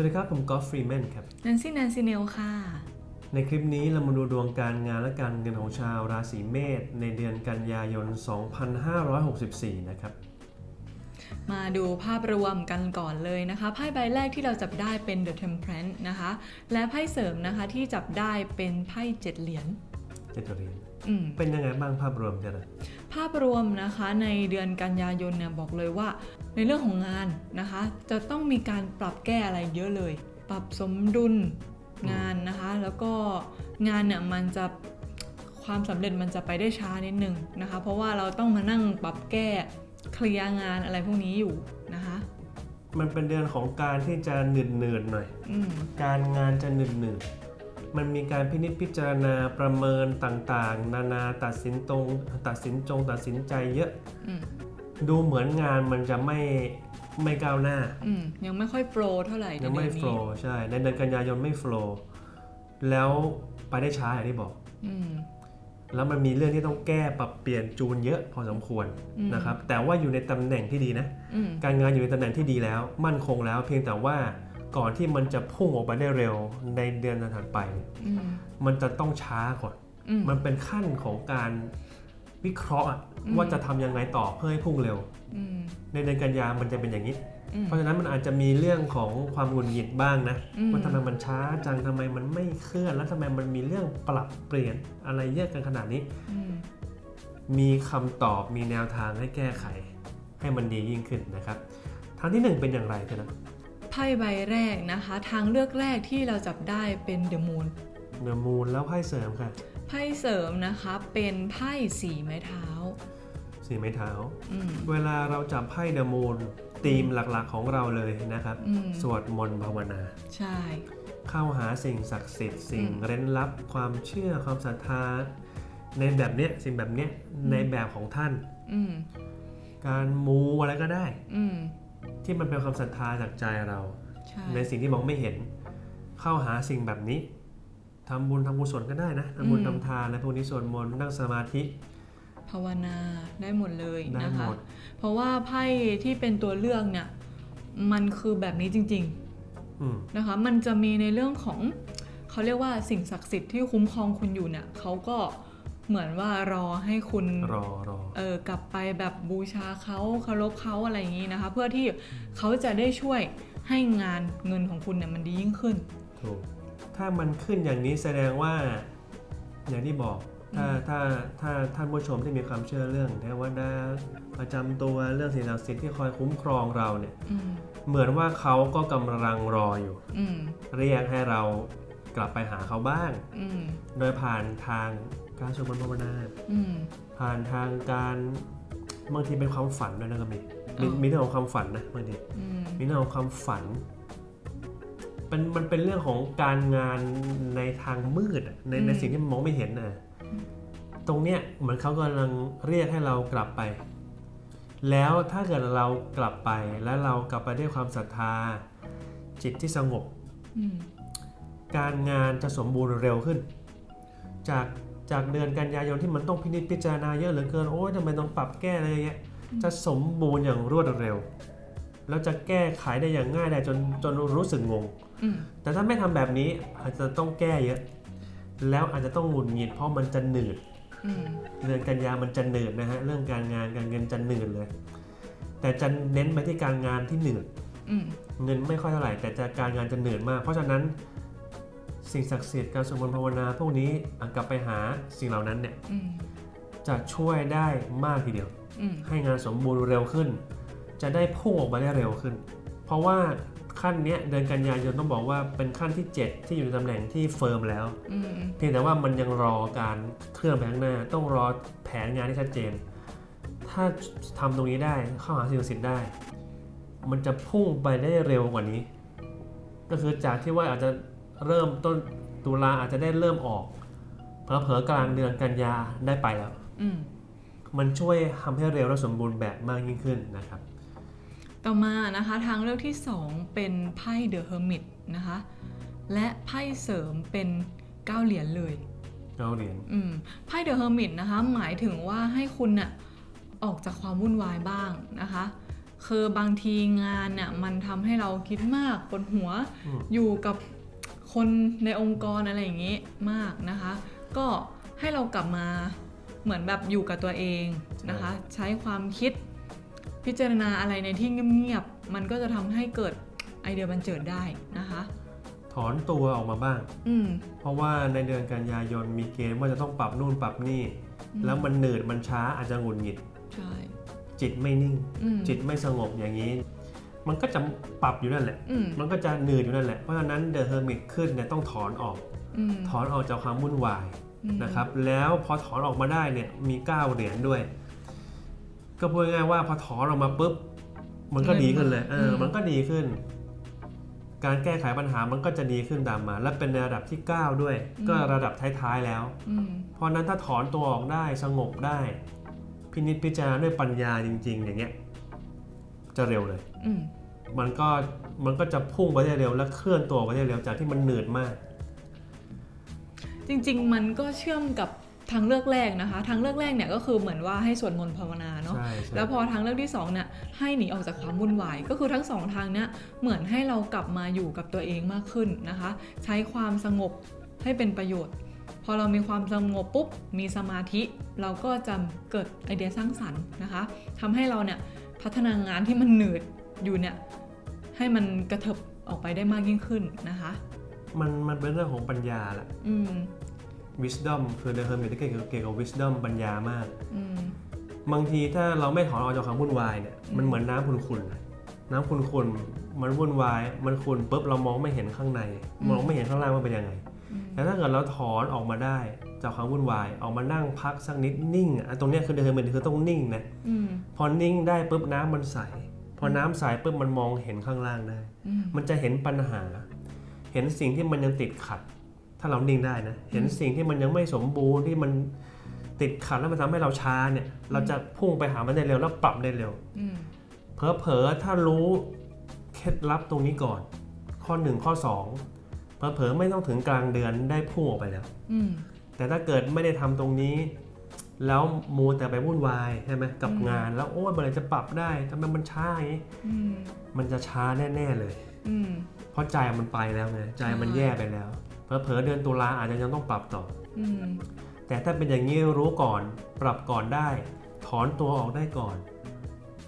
วัสดีครับ ผมกอล์ฟฟรีแมนครับแนนซี่แนนซีเนลค่ะ ในคลิปนี้เรามาดูดวงการงานและการเงินของชาวราศีเมษในเดือนกันยายน 2564 นะครับ มาดูภาพรวมกันก่อนเลยนะคะไพ่ใบแรกที่เราจับได้เป็น The Temperance นะคะ และไพ่เสริมนะคะที่จับได้เป็นไพ่เจ็ดเหรียญเจตเรียนอืม เป็นยังไงบ้างภาพรวมเจตภาพรวมนะคะในเดือนกันยายนเนี่ยบอกเลยว่า ในเรื่องของงานนะคะ จะต้องมีการปรับแก้อะไรเยอะเลย ปรับสมดุลงานนะคะ แล้วก็งานเนี่ยมันจะความสำเร็จมันจะไปได้ช้านิดนึงนะคะ เพราะว่าเราต้องมานั่งปรับแก้เคลียร์งานอะไรพวกนี้อยู่นะคะ มันเป็นเดือนของการที่จะหนืดหนืดๆหน่อยอืมการงานจะหนืดหนืด มันมีการพินิจพิจารณาประเมินต่างๆ นานาตัดสินตรงตัดสินจงตัดสินใจเยอะอืมดูเหมือนงานมันจะไม่ไม่ก้าวหน้าอืมยังไม่ค่อยโปรเท่าไหร่ในยังเดืไม่อนโฟนี้ล์ใช่ ในเดือนกันยายนไม่โฟล์แล้วไปได้ช้าอย่างที่บอกอืมแล้วมันมีเรื่องที่ต้องแก้ปรับเปลี่ยนจูนเยอะพอสมควรอืมนะครับ แต่ว่าอยู่ในตำแหน่งที่ดีนะอืมการงานอยู่ในตำแหน่งที่ดีแล้ว มั่นคงแล้ว เพียงแต่ว่า ก่อนที่มันจะพุ่งออกไปได้เร็วในเดือนถัดไปเนี่ยอืมมันจะต้องช้าก่อนอืมมันเป็นขั้นของการวิเคราะห์อะอืมว่าจะทำยังไงต่อเพื่อให้พุ่งเร็วอืมในเดือนกันยามันจะเป็นอย่างนี้อืมเพราะฉะนั้นมันอาจจะมีเรื่องของความหงุดหงิดบ้างนะอืมว่าทำไมมันช้าจังทำไมมันไม่เคลื่อน แล้วทำไมมันมีเรื่องปรับเปลี่ยนอะไรเยอะกันขนาดนี้อืมมีคำตอบมีแนวทางให้แก้ไข ให้มันดียิ่งขึ้นนะครับทางที่หนึ่งเป็นอย่างไรเท่านั้นไพ่ใบแรกนะคะ ทางเลือกแรกที่เราจับได้เป็น The Moon เนื้อมูลแล้วไพ่เสริมค่ะไพ่เสริมนะคะเป็นไพ่สีไม้เท้า สีไม้เท้าอืมเวลาเราจับไพ่เดอะมูลธีมหลักๆของเราเลยนะครับอืมสวดมนต์ภาวนา ใช่ เข้าหาสิ่งศักดิ์สิทธิ์สิ่งอืมเร้นลับความเชื่อความศรัทธา ในแบบเนี้ยสิ่งแบบเนี้ยในแบบของท่านอืมการมูอะไรก็ได้อืม ที่มันเป็นความศรัทธาจากใจเราใช่ในสิ่งที่มองไม่เห็น เข้าหาสิ่งแบบนี้ทำบุญทำกุศลก็ได้นะทำบุญทำทานและพวกนี้สวดมนต์นั่งสมาธิภาวนาได้หมดเลยได้นะหคะมดเพราะว่าไพ่ที่เป็นตัวเลือกเนี่ย มันคือแบบนี้จริงอืมๆนะคะ มันจะมีในเรื่องของเขาเรียกว่าสิ่งศักดิ์สิทธิ์ที่คุ้มครองคุณอยู่เนี่ยเขาก็เหมือนว่ารอให้คุณรอรอเออกลับไปแบบบูชาเขาเคารพเขาอะไรอย่างนี้นะคะ เพื่อที่เขาจะได้ช่วยให้งานเงินของคุณเนี่ยมันดียิ่งขึ้นถูกถ้ามันขึ้นอย่างนี้แสดงว่าอย่างที่บอกถ้าอืมถ้าถ้าท่านผู้ชมที่มีความเชื่อเรื่องเทวดาประจำตัวเรื่องสิ่งศักดิ์สิทธิ์ที่คอยคุ้มครองเราเนี่ยอืมเหมือนว่าเขาก็กำลังรออยู่อืมเรียกให้เรากลับไปหาเขาบ้างอืมโดยผ่านทาง การสวดมนต์ภาวนาอืม ผ่านทางการบางทีเป็นความฝันด้วยนะก็มีมีอ๋อ มีเรื่องของความฝันนะบางทีอืมมีเรื่องของความฝันเป็นมันเป็นเรื่องของการงานในทางมืดอะในในสิ่งที่มันมองไม่เห็นน่ะตรงเนี้ยเหมือนเขากำลังเรียกให้เรากลับไป แล้วถ้าเกิดเรากลับไปแล้วเรากลับไปด้วยความศรัทธา จิตที่สงบ อืมการงานจะสมบูรณ์เร็วขึ้น จาก จากเดือนกันยายนที่มันต้องพินิจพิจารณาเยอะเหลือเกินโอ้ยทำไมต้องปรับแก้อะไรอย่างเงี้ยจะสมบูรณ์อย่างรวดเร็ว แล้วจะแก้ไขได้อย่างง่ายได้จนจนรู้สึกงงอืมแต่ถ้าไม่ทำแบบนี้อาจจะต้องแก้เยอะ แล้วอาจจะต้องหงุดหงิดเพราะมันจะหนืดอืมเดือนกันยามันจะหนืดนะฮะเรื่องการงานการเงินจะหนืดเลย แต่จะเน้นไปที่การงานที่หนืดอืมเงินไม่ค่อยเท่าไหร่แต่จะการงานจะเหนื่อยมาก เพราะฉะนั้น สิ่งศักดิ์สิทธิ์การสวดมนต์ภาวนา พวกนี้อะกลับไปหาสิ่งเหล่านั้นเนี่ยอืมจะช่วยได้มากทีเดียวอืมให้งานสมบูรณ์เร็วขึ้น จะได้พุ่งออกมาได้เร็วขึ้น เพราะว่าขั้นเนี้ยเดือนกันยายนต้องบอกว่าเป็นขั้นที่ 7 ที่อยู่ในตำแหน่งที่เฟิร์มแล้วอืมเพียงแต่ว่ามันยังรอการเคลื่อนไปข้างหน้า ต้องรอแผนงานที่ชัดเจน ถ้าทำตรงนี้ได้เข้าหาสิ่งศักดิ์สิทธิ์ได้ มันจะพุ่งไปได้เร็วกว่านี้ ก็คือจากที่ว่าอาจจะ เริ่มต้นตุลาอาจจะได้เริ่มออกเผลอๆกลางเดือนกันยาได้ไปแล้วอืมมันช่วยทำให้เร็วและสมบูรณ์แบบมากยิ่งขึ้นนะครับ ต่อมานะคะทางเลือกที่ 2 เป็นไพ่เดอะเฮอร์มิตนะคะ และไพ่เสริมเป็นเก้าเหรียญเลยเราเหรียญอืมไพ่เดอะเฮอร์มิตนะคะหมายถึงว่าให้คุณน่ะออกจากความวุ่นวายบ้างนะคะคือบางทีงานเนี่ยมันทำให้เราคิดมากปวดหัวอืมอยู่กับ คนในองค์กรอะไรอย่างงี้มากนะคะ ก็ให้เรากลับมาเหมือนแบบอยู่กับตัวเองนะคะ ใช้ความคิดพิจารณาอะไรในที่เงียบๆมันก็จะทำให้เกิดไอเดียบันเจิดได้นะคะ ถอนตัวออกมาบ้าง อืมเพราะว่าในเดือนกันยายนมีเกณฑ์ว่าจะต้องปรับนู่นปรับนี่อืมแล้วมันหนืดมันช้าอาจจะหงุดหงิด ใช่ จิตไม่นิ่งอืมจิตไม่สงบอย่างนี้ มันก็จะปรับอยู่นั่นแหละอืมมันก็จะหนืดอยู่นั่นแหละ เพราะฉะนั้นเดอะเฮอร์มิตขึ้นเนี่ยต้องถอนออกอืมถอนออกจากความวุ่นวายอืมนะครับ แล้วพอถอนออกมาได้เนี่ยมี9เหรียญด้วย ก็พูดง่ายๆว่าพอถอนออกมาปุ๊บ มันก็ดีขึ้นเลย เออ มันก็ดีขึ้น การแก้ไขปัญหามันก็จะดีขึ้นตามมา และเป็นในระดับที่ 9 ด้วย ก็ระดับท้ายๆแล้วอืมเพราะฉะนั้นถ้าถอนตัวออกได้สงบได้ พินิจพิจารณาด้วยปัญญาจริง ๆ อย่างเงี้ยจะเร็วเลย อื มมันก็มันก็จะพุ่งไปได้เร็วและเคลื่อนตัวไปได้เร็วจากที่มันหนืดมาก จริง ๆ มันก็เชื่อมกับทางเลือกแรกนะคะทางเลือกแรกเนี่ยก็คือเหมือนว่าให้สวดมนต์ภาวนาเนาะใช่ใช่แล้วพอทางเลือกที่2เนี่ยให้หนีออกจากความวุ่นวายก็คือทั้งสองทางเนี่ยเหมือนให้เรากลับมาอยู่กับตัวเองมากขึ้นนะคะ ใช้ความสงบให้เป็นประโยชน์ พอเรามีความสงบปุ๊บมีสมาธิ เราก็จะเกิดไอเดียสร้างสรรค์นะคะทำให้เราเนี่ยพัฒนางานที่มันหนืด อยู่เนี่ยให้มันกระเถิบออกไปได้มากยิ่งขึ้นนะคะ มันมันเป็นเรื่องของปัญญาแหละอืม wisdom คือ the hermit ที่เกี่ยวกับเกี่ยวกับ wisdom ปัญญามาก อืม บางทีถ้าเราไม่ถอนออกจากความวุ่นวายเนี่ยอืมมันเหมือนน้ำขุ่นๆน้ำขุ่นๆมันวุ่นวาย มันขุ่นปุ๊บเรามองไม่เห็นข้างใน มองไม่เห็นข้างล่างว่าเป็นยังไงอืมแต่ถ้าเกิดเราถอนออกมาได้จากความวุ่นวายออกมานั่งพักสักนิดนิ่งอะตรงเนี้ยคือ the hermit คือต้องนิ่งนะอืมพอนิ่งได้ปุ๊บน้ำมันใส พอน้ำใสปุ๊บมันมองเห็นข้างล่างได้อืมมันจะเห็นปัญหา เห็นสิ่งที่มันยังติดขัด ถ้าเรานิ่งได้นะ เห็นสิ่งที่มันยังไม่สมบูรณ์ที่มันติดขัดแล้วมันทำให้เราช้าเนี่ย เราจะพุ่งไปหามันได้เร็วแล้วปรับได้เร็วอืมเผลอๆถ้ารู้เคล็ดลับตรงนี้ก่อน ข้อ1ข้อ2เผลอๆไม่ต้องถึงกลางเดือนได้พุ่งออกไปแล้วอืมแต่ถ้าเกิดไม่ได้ทำตรงนี้ แล้วมูแต่ไปวุ่นวายใช่ไหมกับอืมงาน แล้วโอ้ยเมื่อไหรจะปรับได้ทำไมมันช้าอย่างนี้อืมมันจะช้าแน่ ๆ เลยอืมเพราะใจมันไปแล้วไงใจมันใช่แย่ไปแล้วเผลอๆเดือนตุลาอาจจะยังต้องปรับต่ออืมแต่ถ้าเป็นอย่างนี้รู้ก่อน ปรับก่อนได้ ถอนตัวออกได้ก่อน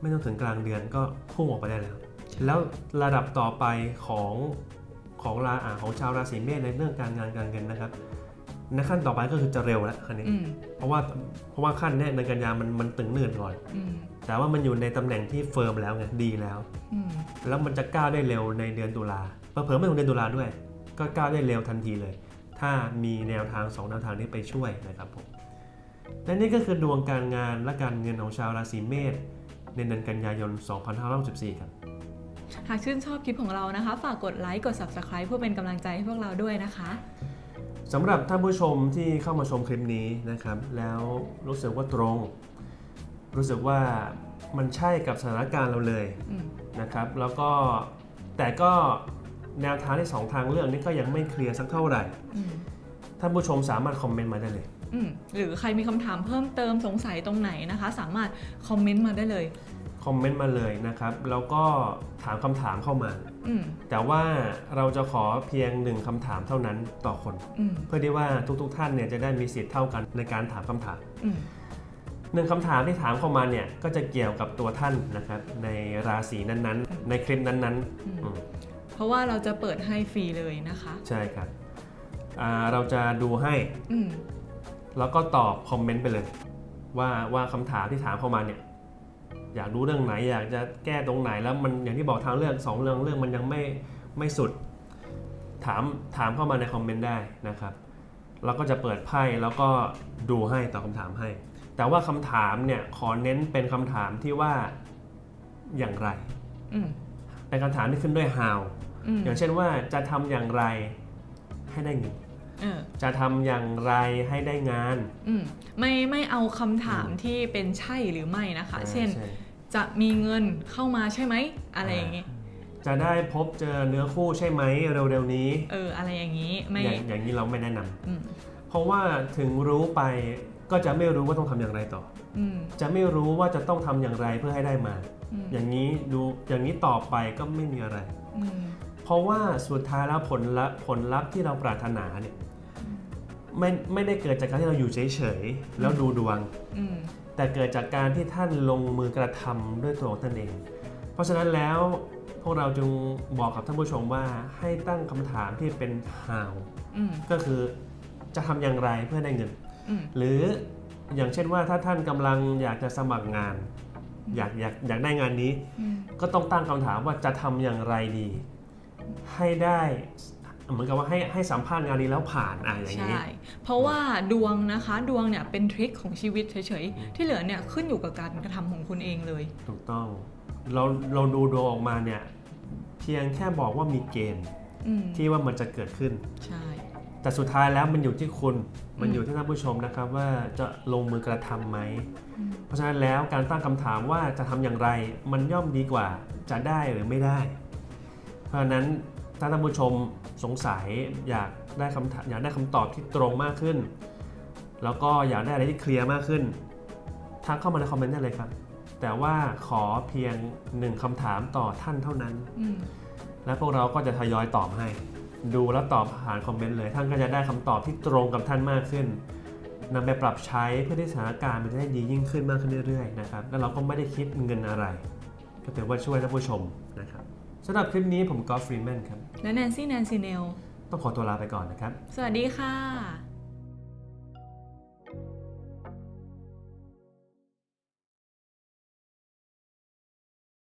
ไม่ต้องถึงกลางเดือนก็พุ่งออกไปได้แล้ว แล้วระดับต่อไปของของราอ่าของชาวราศีเมษในเรื่องการงานการเงินนะครับ ในขั้นต่อไปก็คือจะเร็วแล้วคันนี้อืมเพราะว่าเพราะว่าขั้นเนี้ยในกันยามันมันตึงเนื่นก่อนอืมแต่ว่ามันอยู่ในตำแหน่งที่เฟิร์มแล้วไงดีแล้วอืมแล้วมันจะก้าวได้เร็วในเดือนตุลาเผลอๆไม่ถึงเดือนตุลาด้วย ก็ก้าวได้เร็วทันทีเลย ถ้ามีแนวทางสองแนวทางนี้ไปช่วยนะครับผมและนี่ก็คือดวงการงานและการเงินของชาวราศีเมษในเดือนกันยายน 2564ครับหากชื่นชอบคลิปของเรานะคะ ฝากกดไลค์ กด Subscribe เพื่อเป็นกำลังใจให้พวกเราด้วยนะคะ สำหรับท่านผู้ชมที่เข้ามาชมคลิปนี้นะครับ แล้วรู้สึกว่าตรง รู้สึกว่ามันใช่กับสถานการณ์เราเลยอืมนะครับ แล้วก็แต่ก็แนวทางที่สองทางเลือกนี้ก็ยังไม่เคลียร์สักเท่าไหร่อืมท่านผู้ชมสามารถคอมเมนต์มาได้เลยอืมหรือใครมีคำถามเพิ่มเติมสงสัยตรงไหนนะคะ สามารถคอมเมนต์มาได้เลย คอมเมนต์มาเลยนะครับ แล้วก็ถามคำถามเข้ามาอืมแต่ว่าเราจะขอเพียงหนึ่งคำถามเท่านั้นต่อคนอืมเพื่อที่ว่าทุกๆทท่านเนี่ยจะได้มีสิทธิ์เท่ากันในการถามคำถามอืมหนึ่งคำถามที่ถามเข้ามาเนี่ยก็จะเกี่ยวกับตัวท่านนะครับ ในราศีนั้นๆ ในคลิปนั้นอืมๆอืมเพราะว่าเราจะเปิดให้ฟรีเลยนะคะ ใช่ครับอ่าเราจะดูให้อืมแล้วก็ตอบคอมเมนต์ไปเลย ว่าว่าคำถามที่ถามเข้ามาเนี่ย อยากรู้เรื่องไหน อยากจะแก้ตรงไหนแล้วมันอย่างที่บอกทางเลือกสองเรื่องเรื่องมันยังไม่ไม่สุดถามถามเข้ามาในคอมเมนต์ได้นะครับแล้วก็จะเปิดไพ่แล้วก็ดูให้ตอบคำถามให้ แต่ว่าคำถามเนี่ยขอเน้นเป็นคำถามที่ว่าอย่างไรอืมเป็นคำถามที่ขึ้นด้วย how อืมอย่างเช่นว่าจะทำอย่างไรให้ได้เงินเออจะทำอย่างไรให้ได้งานอืมไม่ไม่เอาคำถามอืมที่เป็นใช่หรือไม่นะคะอ่าเช่นใช่ จะมีเงินเข้ามาใช่ไหมอะไรอย่างงี้ จะได้พบเจอเนื้อคู่ใช่ไหมเร็วๆนี้ เอออะไรอย่างนี้ไม่อย่างอย่างนี้เราไม่แนะนำอืมเพราะว่าถึงรู้ไปก็จะไม่รู้ว่าต้องทำอย่างไรต่อ อืมจะไม่รู้ว่าจะต้องทำอย่างไรเพื่อให้ได้มา อืมอย่างนี้ดูอย่างนี้ต่อไปก็ไม่มีอะไร อืมเพราะว่าสุดท้ายแล้วผลลัพธ์ผลลัพธ์ที่เราปรารถนาเนี่ยไม่ไม่ได้เกิดจากการที่เราอยู่เฉยๆแล้วดูดวง อืม แต่เกิดจากการที่ท่านลงมือกระทำด้วยตัวของท่านเอง เพราะฉะนั้นแล้วพวกเราจึงบอกกับท่านผู้ชมว่าให้ตั้งคำถามที่เป็น how อืมก็คือจะทำอย่างไรเพื่อได้เงินอืมหรืออย่างเช่นว่าถ้าท่านกำลังอยากจะสมัครงาน อยากอยากอยากได้งานนี้อืมก็ต้องตั้งคำถามว่าจะทำอย่างไรดี ให้ได้ เหมือนกับว่าให้ให้สัมภาษณ์งานนี้แล้วผ่านอะอย่างนี้ ใช่ เพราะว่าดวงนะคะดวงเนี่ยเป็นทริคของชีวิตเฉยๆ ที่เหลือเนี่ยขึ้นอยู่กับการกระทำของคุณเองเลย ถูกต้องเราเราดูดวงออกมาเนี่ย เพียงแค่บอกว่ามีเกณฑ์อืมที่ว่ามันจะเกิดขึ้น ใช่ แต่สุดท้ายแล้วมันอยู่ที่คุณมันอยู่ที่ท่านผู้ชมนะครับว่าจะลงมือกระทำไหมอืมเพราะฉะนั้นแล้วการตั้งคำถามว่าจะทำอย่างไร มันย่อมดีกว่าจะได้หรือไม่ได้ เพราะฉะนั้นถ้าท่านผู้ชม สงสัยอยากได้คำถามอยากได้คำตอบที่ตรงมากขึ้น แล้วก็อยากได้อะไรที่เคลียร์มากขึ้นทักเข้ามาในคอมเมนต์ได้เลยครับ แต่ว่าขอเพียงหนึ่งคำถามต่อท่านเท่านั้นอืมและพวกเราก็จะทยอยตอบให้ ดูแล้วตอบผ่านคอมเมนต์เลย ท่านก็จะได้คำตอบที่ตรงกับท่านมากขึ้นนำไปปรับใช้เพื่อที่สถานการณ์มันจะได้ดียิ่งขึ้นมากขึ้นเรื่อยๆนะครับ แล้วเราก็ไม่ได้คิดเงินอะไร ก็ถือว่าช่วยท่านผู้ชมนะครับ สำหรับคลิปนี้ผมกอล์ฟฟรีแมนครับ และแนนซี่แนนซีเนลต้องขอตัวลาไปก่อนนะครับ สวัสดีค่ะ